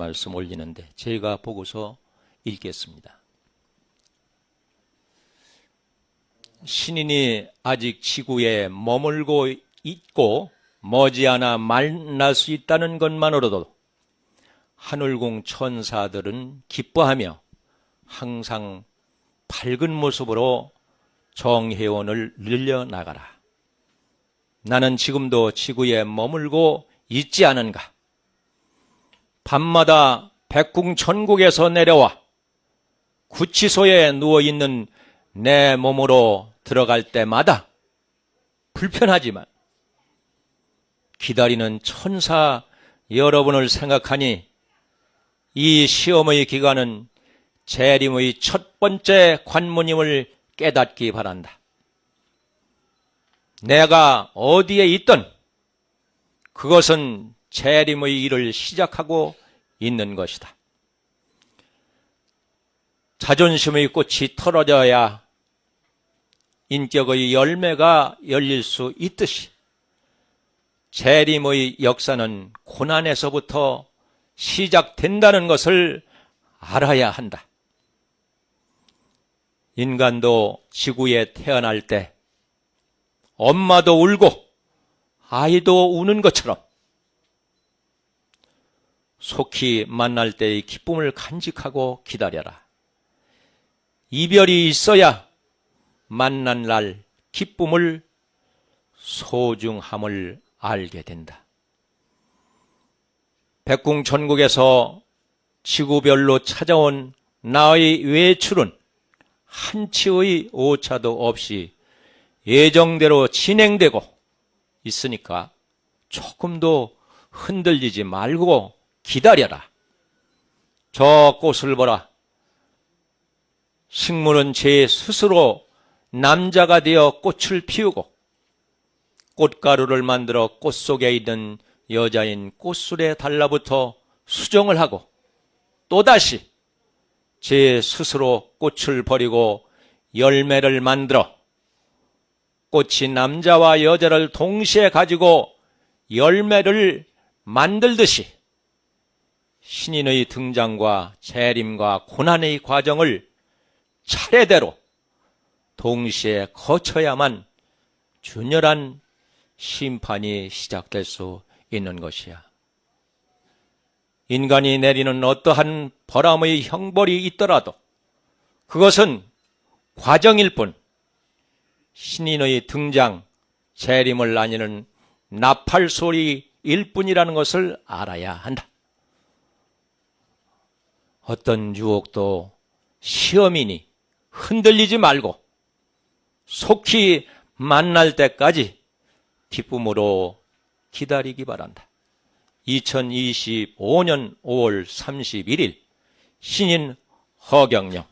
말씀 올리는데 제가 보고서 읽겠습니다. 신인이 아직 지구에 머물고 있고 머지않아 만날 수 있다는 것만으로도 하늘궁 천사들은 기뻐하며 항상 밝은 모습으로 정회원을 늘려나가라. 나는 지금도 지구에 머물고 있지 않은가? 밤마다 백궁 천국에서 내려와 구치소에 누워있는 내 몸으로 들어갈 때마다 불편하지만 기다리는 천사 여러분을 생각하니 이 시험의 기간은 재림의 첫 번째 관문임을 깨닫기 바란다. 내가 어디에 있든 그것은 재림의 일을 시작하고 있는 것이다. 자존심의 꽃이 털어져야 인격의 열매가 열릴 수 있듯이 재림의 역사는 고난에서부터 시작된다는 것을 알아야 한다. 인간도 지구에 태어날 때 엄마도 울고 아이도 우는 것처럼 속히 만날 때의 기쁨을 간직하고 기다려라. 이별이 있어야 만난 날 기쁨을 소중함을 알게 된다. 백궁천국에서 지구별로 찾아온 나의 외출은 한치의 오차도 없이 예정대로 진행되고 있으니까 조금도 흔들리지 말고 기다려라. 저 꽃을 보라. 식물은 제 스스로 남자가 되어 꽃을 피우고 꽃가루를 만들어 꽃 속에 있는 여자인 꽃술에 달라붙어 수정을 하고 또다시 제 스스로 꽃을 버리고 열매를 만들어 꽃이 남자와 여자를 동시에 가지고 열매를 만들듯이 신인의 등장과 재림과 고난의 과정을 차례대로 동시에 거쳐야만 준열한 심판이 시작될 수 있는 것이야. 인간이 내리는 어떠한 벌함의 형벌이 있더라도 그것은 과정일 뿐 신인의 등장, 재림을 나뉘는 나팔 소리일 뿐이라는 것을 알아야 한다. 어떤 유혹도 시험이니 흔들리지 말고 속히 만날 때까지 기쁨으로 기다리기 바란다. 2025년 5월 31일 신인 허경영